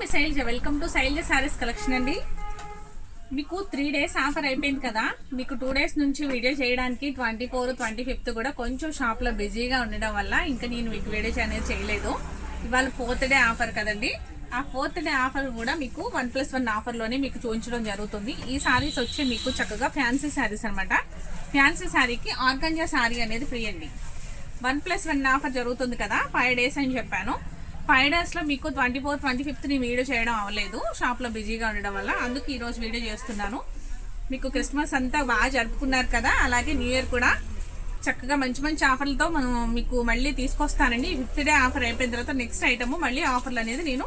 Me Shailaja. Welcome to Shailaja saris collection అండి. మీకు three days offer అయిపోయింది కదా? మీకు టూ డేస్ నుంచి వీడియో చేయడానికి ట్వంటీ ఫోర్ ట్వంటీ ఫిఫ్త్ కూడా కొంచెం షాప్లో బిజీగా ఉండడం వల్ల ఇంకా నేను మీకు వీడియోస్ అనేది చేయలేదు. ఇవాళ ఫోర్త్ డే ఆఫర్ కదండి. ఆ ఫోర్త్ డే ఆఫర్ కూడా మీకు వన్ ప్లస్ వన్ ఆఫర్లోనే మీకు చూపించడం జరుగుతుంది. ఈ సారీస్ వచ్చి మీకు చక్కగా ఫ్యాన్సీ శారీస్ అనమాట ఫ్యాన్సీ శారీకి ఆర్గంజా శారీ అనేది ఫ్రీ అండి. వన్ ప్లస్ వన్ ఆఫర్ జరుగుతుంది కదా? ఫైవ్ డేస్ అని చెప్పాను. ఫైవ్ డేస్లో మీకు ట్వంటీ ఫోర్ ట్వంటీ ఫిఫ్త్ నేను వీడియో చేయడం అవ్వలేదు. షాప్లో బిజీగా ఉండడం వల్ల అందుకు ఈరోజు వీడియో చేస్తున్నాను. మీకు క్రిస్మస్ అంతా బాగా జరుపుకున్నారు కదా అలాగే న్యూ ఇయర్ కూడా చక్కగా మంచి మంచి ఆఫర్లతో మనం మీకు మళ్ళీ తీసుకొస్తానండి. ఫిఫ్త్ డే ఆఫర్ అయిపోయిన తర్వాత నెక్స్ట్ ఐటమ్ మళ్ళీ ఆఫర్లు అనేది నేను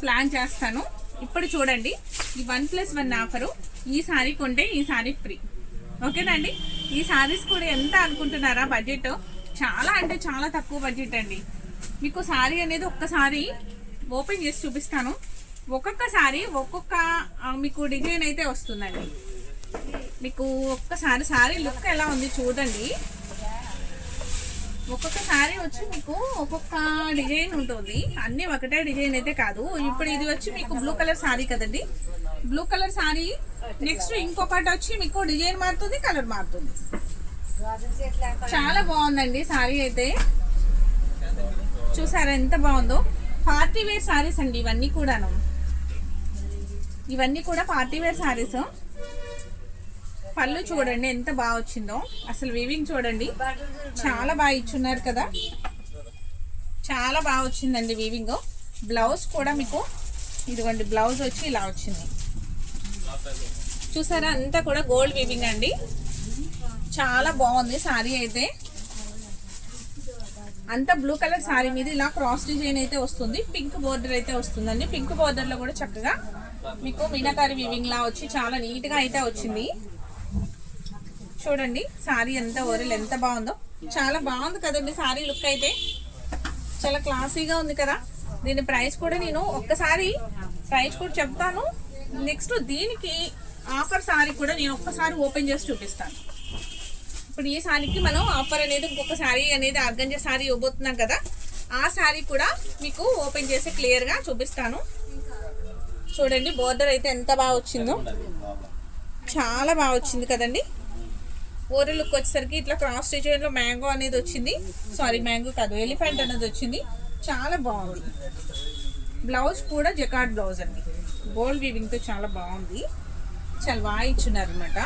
ప్లాన్ చేస్తాను. ఇప్పుడు చూడండి ఈ వన్ ప్లస్ వన్ ఆఫరు ఈ సారీ కొంటే ఈ సారీ ఫ్రీ ఓకేనండి ఈ సారీస్ కూడా ఎంత అనుకుంటున్నారా బడ్జెట్ చాలా అంటే చాలా తక్కువ బడ్జెట్ అండి. మీకు శారీ అనేది ఒక్కసారి ఓపెన్ చేసి చూపిస్తాను. ఒక్కొక్క శారీ ఒక్కొక్క మీకు డిజైన్ అయితే వస్తుందండి. మీకు ఒక్కసారి శారీ లుక్ ఎలా ఉంది చూడండి. ఒక్కొక్క శారీ వచ్చి మీకు ఒక్కొక్క డిజైన్ ఉంటుంది. అన్నీ ఒకటే డిజైన్ అయితే కాదు. ఇప్పుడు ఇది వచ్చి మీకు బ్లూ కలర్ శారీ కదండి. బ్లూ కలర్ శారీ నెక్స్ట్ ఇంకొకటి వచ్చి మీకు డిజైన్ మారుతుంది కలర్ మారుతుంది. చాలా బాగుందండి శారీ అయితే. చూసారా ఎంత బాగుందో? పార్టీ వేర్ సారీస్ అండి ఇవన్నీ కూడాను. ఇవన్నీ కూడా పార్టీ వేర్ సారీస్. పళ్ళు చూడండి ఎంత బాగా వచ్చిందో. అసలు వీవింగ్ చూడండి. చాలా బాగా ఇచ్చున్నారు కదా. చాలా బాగా వచ్చిందండి వీవింగ్ బ్లౌజ్ కూడా మీకు ఇదిగోండి బ్లౌజ్ వచ్చి ఇలా వచ్చింది. చూసారా? అంతా కూడా గోల్డ్ వీవింగ్ అండి. చాలా బాగుంది సారీ అయితే. అంతా బ్లూ కలర్ సారీ మీద ఇలా క్రాస్ డిజైన్ అయితే వస్తుంది. పింక్ బోర్డర్ అయితే వస్తుందండి. పింక్ బోర్డర్లో కూడా చక్కగా మీకు మీనాకారి వివింగ్ లా వచ్చి చాలా నీట్గా అయితే వచ్చింది. చూడండి సారీ ఎంత ఓరల్ ఎంత బాగుందో. చాలా బాగుంది కదండి సారీ లుక్ అయితే. చాలా క్లాసీగా ఉంది కదా. దీని ప్రైస్ కూడా నేను ఒక్కసారి ప్రైస్ కూడా చెప్తాను. నెక్స్ట్ దీనికి ఆఫర్ సారీ కూడా నేను ఒక్కసారి ఓపెన్ చేసి చూపిస్తాను. ఇప్పుడు ఈ సారీకి మనం ఆఫర్ అనేది ఇంకొక సారీ అనేది ఆర్గంజా సారీ ఇవ్వబోతున్నాం కదా. ఆ సారీ కూడా మీకు ఓపెన్ చేసి క్లియర్గా చూపిస్తాను. చూడండి బోర్డర్ అయితే ఎంత బాగా వచ్చిందో. చాలా బాగా వచ్చింది కదండి. ఓరి లుక్ వచ్చేసరికి ఇట్లా క్రాస్ డిజైన్లో మ్యాంగో అనేది వచ్చింది. సారీ మ్యాంగో కాదు ఎలిఫెంట్ అనేది వచ్చింది. చాలా బాగుంది. బ్లౌజ్ కూడా జకాట్ బ్లౌజ్ అండి. గోల్డ్ వీవింగ్తో చాలా బాగుంది. చాలా బాగా ఇచ్చున్నారు అనమాట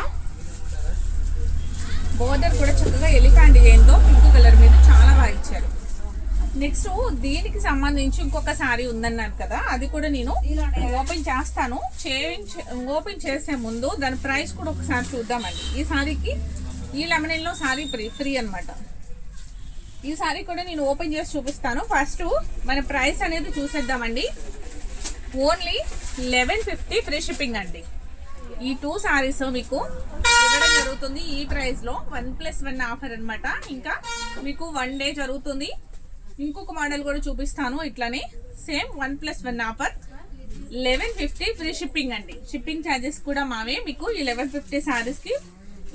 బోర్డర్ కూడా చక్కగా ఎలిఫాంట్ డిజైన్తో పింక్ కలర్ మీద చాలా బాగా ఇచ్చారు. నెక్స్ట్ దీనికి సంబంధించి ఇంకొక సారీ ఉందన్నారు కదా అది కూడా నేను ఓపెన్ చేస్తాను. ఓపెన్ చేసే ముందు దాని ప్రైస్ కూడా ఒకసారి చూద్దామండి. ఈ సారీకి ఈ లెమనెల్లో సారీ ఫ్రీ ఫ్రీ అనమాట ఈ సారీ కూడా నేను ఓపెన్ చేసి చూపిస్తాను. ఫస్ట్ మన ప్రైస్ అనేది చూసేద్దామండి. Only eleven fifty free shipping అండి. ఈ టూ సారీస్ మీకు ఇవ్వడం జరుగుతుంది ఈ ప్రైస్లో. వన్ ప్లస్ వన్ ఆఫర్ అనమాట ఇంకా మీకు వన్ డే జరుగుతుంది. ఇంకొక మోడల్ కూడా చూపిస్తాను ఇట్లానే. Same one plus one offer eleven fifty free shipping అండి. షిప్పింగ్ ఛార్జెస్ కూడా మావే. మీకు ఈ లెవెన్ ఫిఫ్టీ శారీస్కి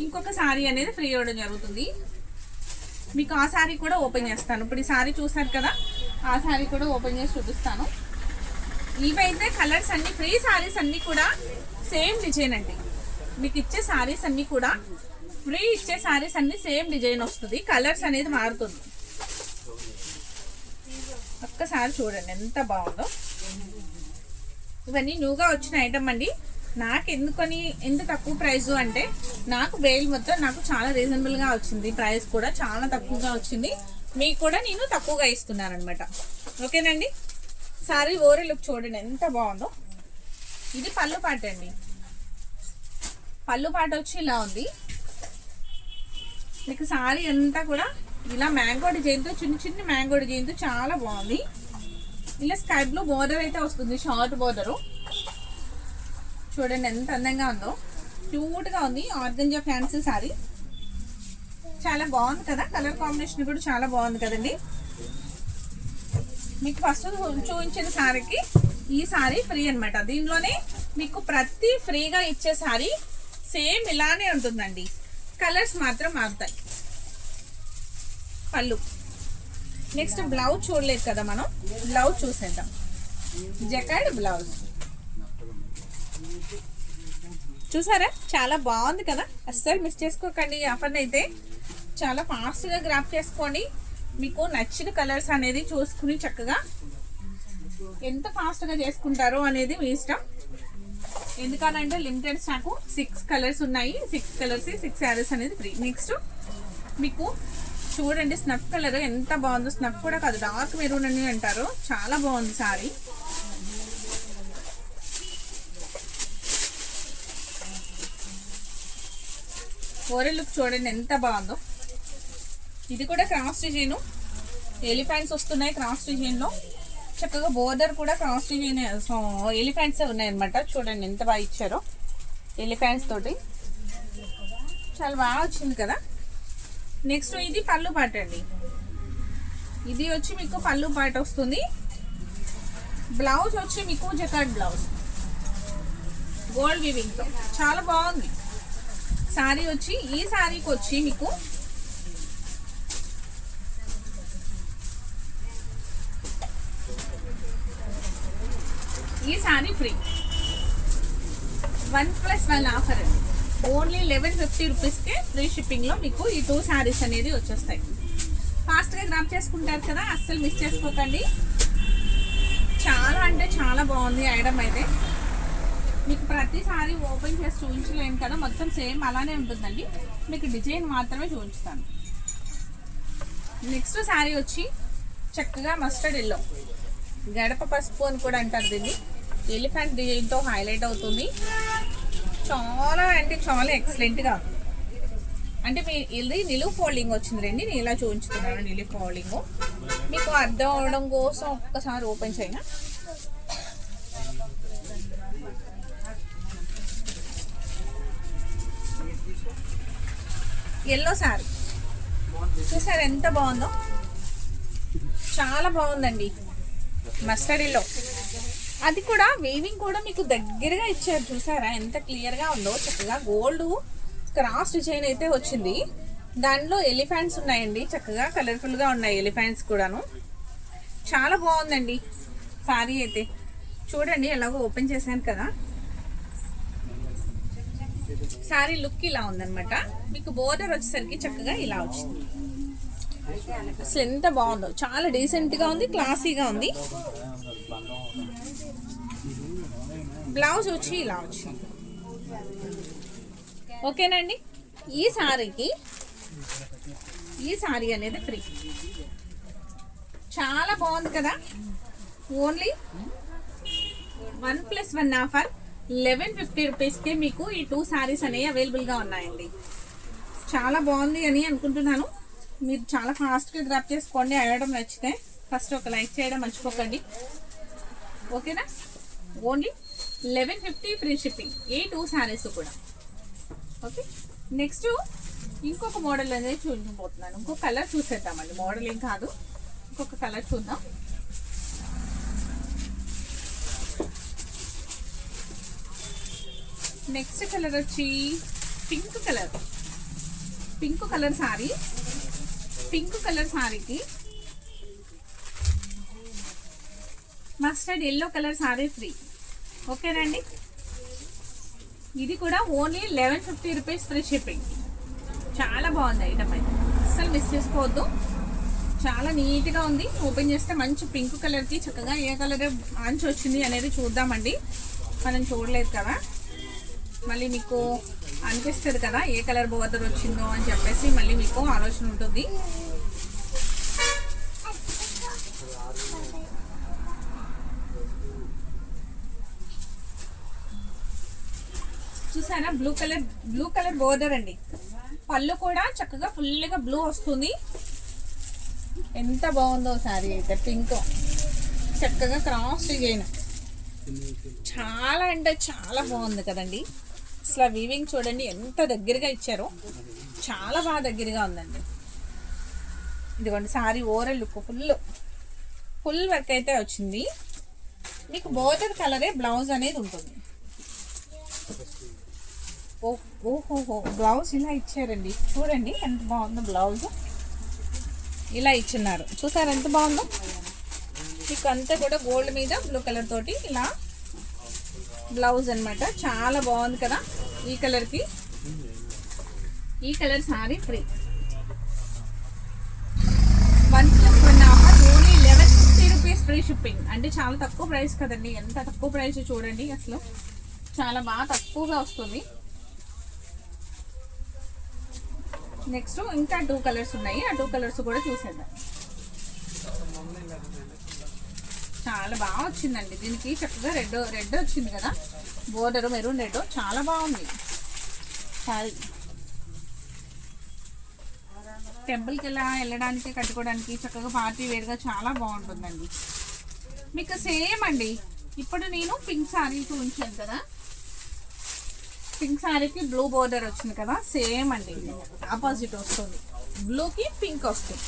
ఇంకొక సారీ అనేది ఫ్రీ ఇవ్వడం జరుగుతుంది. మీకు ఆ సారీ కూడా ఓపెన్ చేస్తాను. ఇప్పుడు ఈ సారీ చూసారు కదా? ఆ సారీ కూడా ఓపెన్ చేసి చూపిస్తాను. ఇవైతే కలర్స్ అన్ని ఫ్రీ సారీస్ అన్ని కూడా సేమ్ డిజైన్ అండి. మీకు ఇచ్చే సారీస్ అన్ని కూడా ఫ్రీ ఇచ్చే సారీస్ అన్ని సేమ్ డిజైన్ వస్తుంది. కలర్స్ అనేది మారుతుంది. ఒక్కసారి చూడండి ఎంత బాగుందో. ఇవన్నీ న్యూగా వచ్చిన ఐటమ్ అండి. నాకు ఎందుకని ఎంత తక్కువ ప్రైస్ అంటే నాకు బెయిల్ మొత్తం నాకు చాలా రీజనబుల్గా వచ్చింది. ప్రైస్ కూడా చాలా తక్కువగా వచ్చింది. మీకు కూడా నేను తక్కువగా ఇస్తున్నాను అనమాట ఓకేనండి? సారీ ఓరే లుక్ చూడండి ఎంత బాగుందో. ఇది పళ్ళు పాట అండి. పళ్ళు పాట వచ్చి ఇలా ఉంది. మీకు సారీ అంతా కూడా ఇలా మ్యాంగో డిజైన్తో చిన్న చిన్న మ్యాంగో డిజైన్తో చాలా బాగుంది. ఇలా స్కై బ్లూ బోర్డర్ అయితే వస్తుంది షార్ట్ బోర్డరు. చూడండి ఎంత అందంగా ఉందో. క్యూట్గా ఉంది ఆర్గంజా ఫ్యాన్సీ సారీ. చాలా బాగుంది కదా కలర్ కాంబినేషన్ కూడా చాలా బాగుంది కదండి. మీకు ఫస్ట్ చూపించిన సారీకి ఈ సారీ ఫ్రీ అనమాట దీనిలోనే మీకు ప్రతి ఫ్రీగా ఇచ్చే సారీ సేమ్ ఇలానే ఉంటుందండి. కలర్స్ మాత్రం మారుతాయి. పళ్ళు. నెక్స్ట్ బ్లౌజ్ చూడలేదు కదా మనం? బ్లౌజ్ చూసేద్దాం. జకాడ్ బ్లౌజ్ చూసారా? చాలా బాగుంది కదా? అస్సలు మిస్ చేసుకోకండి ఆఫర్ ఆఫర్ని అయితే. చాలా ఫాస్ట్గా గ్రాప్ చేసుకోండి. మీకు నచ్చిన కలర్స్ అనేది చూసుకుని చక్కగా ఎంత ఫాస్ట్గా చేసుకుంటారో అనేది మీ ఇష్టం. ఎందుకనంటే లిమిటెడ్ నాకు సిక్స్ కలర్స్ ఉన్నాయి. సిక్స్ కలర్స్ సిక్స్ శారీస్ అనేది ఫ్రీ నెక్స్ట్ మీకు చూడండి స్నఫ్ కలర్ ఎంత బాగుందో. స్నఫ్ కూడా కాదు డార్క్ మెరూన్ అని అంటారు. చాలా బాగుంది సారీ ఓరే లుక్ చూడండి ఎంత బాగుందో. ఇది కూడా క్రాస్ డిజైన్. ఎలిఫెంట్స్ వస్తున్నాయి క్రాస్ డిజైన్లో. చక్కగా బోర్డర్ కూడా క్రాస్ డిజైన్ ఎలిఫెంట్స్ ఉన్నాయన్నమాట. చూడండి ఎంత బాగా ఇచ్చారో ఎలిఫెంట్స్ తోటి. చాలా బాగా వచ్చింది కదా. నెక్స్ట్ ఇది పళ్ళు పాట అండి. ఇది వచ్చి మీకు పళ్ళు పాట వస్తుంది. బ్లౌజ్ వచ్చి మీకు జకాట్ బ్లౌజ్. గోల్డ్ వివింగ్తో. చాలా బాగుంది. శారీ వచ్చి ఈ శారీకి వచ్చి మీకు ఈ sari free. One plus one offer అండి. ఓన్లీ లెవెన్ ఫిఫ్టీ రూపీస్కే ఫ్రీ షిప్పింగ్లో మీకు ఈ టూ శారీస్ అనేది వచ్చేస్తాయి. ఫాస్ట్గా గ్రాప్ చేసుకుంటారు కదా అస్సలు మిస్ చేసుకోకండి. చాలా అంటే చాలా బాగుంది ఐడమ్ అయితే. మీకు ప్రతిసారి ఓపెన్ చేసి చూపించలేను కదా మొత్తం సేమ్ అలానే ఉంటుందండి. మీకు డిజైన్ మాత్రమే చూపించుతాను నెక్స్ట్ శారీ వచ్చి చక్కగా మస్టర్డ్ ఎల్లో గడప పసుపు అని కూడా అంటారు దీన్ని. ఎలిఫెంట్ డిజైన్తో హైలైట్ అవుతుంది. చాలా అంటే చాలా ఎక్సలెంట్గా. అంటే మీ ఇది నిలువు ఫోల్డింగ్ వచ్చింది రండి నేను ఇలా చూపించుతున్నాను నిలువు ఫోల్డింగ్ మీకు అర్థం అవడం కోసం ఒక్కసారి ఓపెన్ చేయనా ఎల్లో సారీ. చూసారు ఎంత బాగుందో? చాలా బాగుందండి. Mustard yellow. అది కూడా వీవింగ్ కూడా మీకు దగ్గరగా ఇచ్చారు చూసారా? ఎంత క్లియర్గా ఉందో చక్కగా గోల్డ్ క్రాస్ డిజైన్ అయితే వచ్చింది. దానిలో ఎలిఫెంట్స్ ఉన్నాయండి చక్కగా కలర్ఫుల్గా ఉన్నాయి ఎలిఫెంట్స్ కూడాను. చాలా బాగుందండి సారీ అయితే. చూడండి ఎలాగో ఓపెన్ చేశాను కదా. సారీ లుక్ ఇలా ఉందన్నమాట. మీకు బోర్డర్ వచ్చేసరికి చక్కగా ఇలా వచ్చింది. అసలు ఎంత బాగుందో. చాలా డీసెంట్గా ఉంది క్లాసీగా ఉంది. బ్లౌజ్ వచ్చి ఇలా వచ్చింది. ఓకేనండి? ఈ సారీకి ఈ సారీ అనేది ఫ్రీ. చాలా బాగుంది కదా? Only one plus one offer. Eleven fifty రూపీస్కి మీకు ఈ టూ శారీస్ అనేవి అవైలబుల్గా ఉన్నాయండి. చాలా బాగుంది అని అనుకుంటున్నాను. మీరు చాలా ఫాస్ట్గా గ్రాప్ చేసుకోండి. అడగడం నచ్చితే ఫస్ట్ ఒక లైక్ చేయడం మర్చిపోకండి. ఓకేనా? Only eleven fifty free shipping ఏ టూ శారీస్ కూడా. ఓకే నెక్స్ట్ ఇంకొక మోడల్ అనేది చూపించబోతున్నాను ఇంకొక కలర్ చూసేద్దామండి. మోడల్ ఏం కాదు. ఇంకొక కలర్ చూద్దాం. నెక్స్ట్ కలర్ వచ్చి pink colour pink colour sari pink colour సారీకి mustard yellow colour sari free ఓకేనండి. ఇది కూడా only eleven fifty rupees free shipping. చాలా బాగుంది ఐటమ్ అయితే. అస్సలు మిస్ చేసుకోవద్దు. చాలా నీట్గా ఉంది. ఓపెన్ చేస్తే మంచి పింక్ కలర్కి చక్కగా ఏ కలర్ మంచి వచ్చింది అనేది చూద్దామండి. మనం చూడలేదు కదా. మళ్ళీ మీకు అనిపిస్తుంది కదా ఏ కలర్ బోర్డర్ వచ్చిందో అని చెప్పేసి మళ్ళీ మీకు ఆలోచన ఉంటుంది. చూసారా blue colour blue colour border అండి. పళ్ళు కూడా చక్కగా ఫుల్గా బ్లూ వస్తుంది. ఎంత బాగుందో సారీ అయితే పింక్ చక్కగా క్రాస్ డిజైన్ చాలా అంటే చాలా బాగుంది కదండి. అసలు వీవింగ్ చూడండి ఎంత దగ్గరగా ఇచ్చారో. చాలా బాగా దగ్గరగా ఉందండి. ఇదిగోండి sari overall look full full work అయితే వచ్చింది. మీకు బోర్డర్ కలరే బ్లౌజ్ అనేది ఉంటుంది. ఓహోహో బ్లౌజ్ ఇలా ఇచ్చారండి. చూడండి ఎంత బాగుందో బ్లౌజ్. ఇలా ఇచ్చున్నారు. చూసారు ఎంత బాగుందో? మీకు అంతా కూడా గోల్డ్ మీద బ్లూ కలర్ తోటి ఇలా బ్లౌజ్ అన్నమాట. చాలా బాగుంది కదా ఈ కలర్కి. ఈ colour sari free. One plus one offer only eleven fifty rupees free shipping. అంటే చాలా తక్కువ ప్రైస్ కదండి. ఎంత తక్కువ ప్రైస్ చూడండి అసలు. చాలా బాగా తక్కువగా వస్తుంది. నెక్స్ట్ ఇంకా టూ కలర్స్ ఉన్నాయి. ఆ టూ కలర్స్ కూడా చూసేద్దాం. చాలా బాగా వచ్చిందండి. దీనికి చక్కగా రెడ్ రెడ్ వచ్చింది కదా? Border maroon red. చాలా బాగుంది. సారీ టెంపుల్కి ఎలా వెళ్ళడానికి కట్టుకోవడానికి చక్కగా పార్టీ వేర్గా చాలా బాగుంటుందండి. మీకు సేమ్ అండి. ఇప్పుడు నేను పింక్ శారీ చూపించాను కదా? పింక్ శారీకి బ్లూ బోర్డర్ వచ్చింది కదా సేమ్ అండి. ఆపోజిట్ వస్తుంది. బ్లూకి పింక్ వస్తుంది.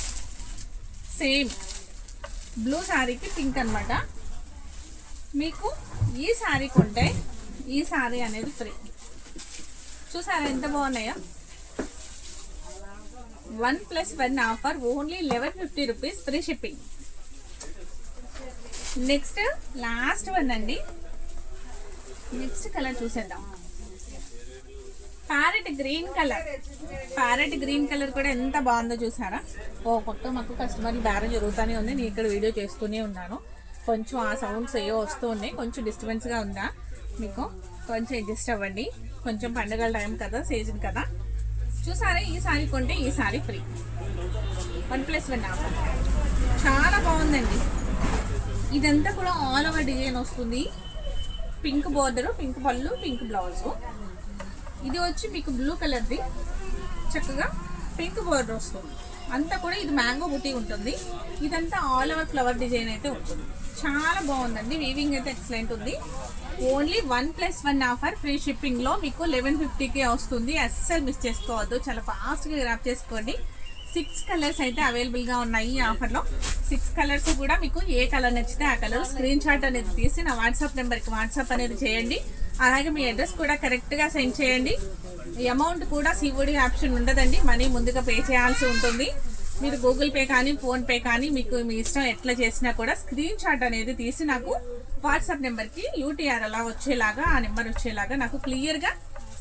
సేమ్. బ్లూ శారీకి పింక్ అన్నమాట. మీకు ఈ శారీ కొంటే ఈ శారీ అనేది ఫ్రీ. చూసారా ఎంత బాగున్నాయా? One plus one offer only eleven fifty rupees free shipping. Next last one అండి. నెక్స్ట్ కలర్ చూసేద్దాం. Parrot green colour. Parrot green colour కూడా ఎంత బాగుందో చూసారా? ఓ కొత్త మాకు కస్టమర్లు బేరం జరుగుతూనే ఉంది. నేను ఇక్కడ వీడియో చేస్తూనే ఉన్నాను. కొంచెం ఆ సౌండ్స్ ఏవో వస్తూ ఉన్నాయి. కొంచెం డిస్టర్బెన్స్గా ఉందా మీకు? కొంచెం అడ్జస్ట్ అవ్వండి. కొంచెం పండుగల టైం కదా సీజన్ కదా. చూసారా ఈ సారీ కొంటే ఈ sari free one plus one offer చాలా బాగుందండి. ఇదంతా కూడా ఆల్ ఓవర్ డిజైన్ వస్తుంది. పింక్ బోర్డరు పింక్ పళ్ళు పింక్ బ్లౌజు ఇది వచ్చి మీకు బ్లూ కలర్ది చక్కగా పింక్ బోర్డర్ వస్తుంది. అంతా కూడా ఇది మ్యాంగో బుటీ ఉంటుంది. ఇదంతా ఆల్ ఓవర్ ఫ్లవర్ డిజైన్ అయితే ఉంటుంది. చాలా బాగుందండి. వీవింగ్ అయితే ఎక్సలెంట్ ఉంది. Only one plus one offer free షిప్పింగ్లో మీకు లెవెన్ ఫిఫ్టీకే వస్తుంది. అస్సలు మిస్ చేసుకోవద్దు. చాలా ఫాస్ట్గా గ్రాప్ చేసుకోండి. సిక్స్ కలర్స్ అయితే అవైలబుల్గా ఉన్నాయి ఈ ఆఫర్లో సిక్స్ కలర్స్ కూడా మీకు ఏ కలర్ నచ్చితే ఆ కలర్ స్క్రీన్ షాట్ అనేది తీసి నా వాట్సాప్ నెంబర్కి వాట్సాప్ అనేది చేయండి. అలాగే మీ అడ్రస్ కూడా కరెక్ట్గా సెండ్ చేయండి. ఈ అమౌంట్ కూడా సిఓడి ఆప్షన్ ఉండదండి. మనీ ముందుగా పే చేయాల్సి ఉంటుంది. మీరు గూగుల్ పే కానీ ఫోన్పే కానీ మీకు మీ ఇష్టం ఎట్లా చేసినా కూడా స్క్రీన్ షాట్ అనేది తీసి నాకు వాట్సాప్ నెంబర్కి యూటీఆర్ అలా వచ్చేలాగా ఆ నెంబర్ వచ్చేలాగా నాకు క్లియర్గా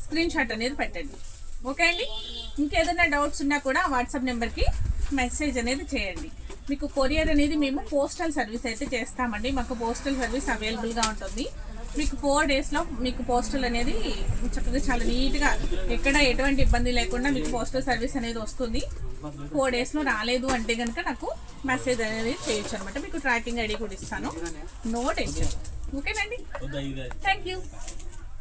స్క్రీన్ షాట్ అనేది పెట్టండి. ఓకే అండి? ఇంకేదైనా డౌట్స్ ఉన్నా కూడా వాట్సాప్ నెంబర్కి మెసేజ్ అనేది చేయండి. మీకు కొరియర్ అనేది మేము పోస్టల్ సర్వీస్ అయితే చేస్తామండి. మాకు పోస్టల్ సర్వీస్ అవైలబుల్గా ఉంటుంది. మీకు ఫోర్ డేస్లో మీకు పోస్టల్ అనేది చక్కగా చాలా నీట్గా ఎక్కడ ఎటువంటి ఇబ్బంది లేకుండా మీకు పోస్టల్ సర్వీస్ అనేది వస్తుంది. ఫోర్ డేస్లో రాలేదు అంటే కనుక నాకు మెసేజ్ అనేది చేయొచ్చు అనమాట మీకు ట్రాకింగ్ ఐడి కూడా ఇస్తాను. నో టెన్షన్ ఓకేనండి థ్యాంక్ యూ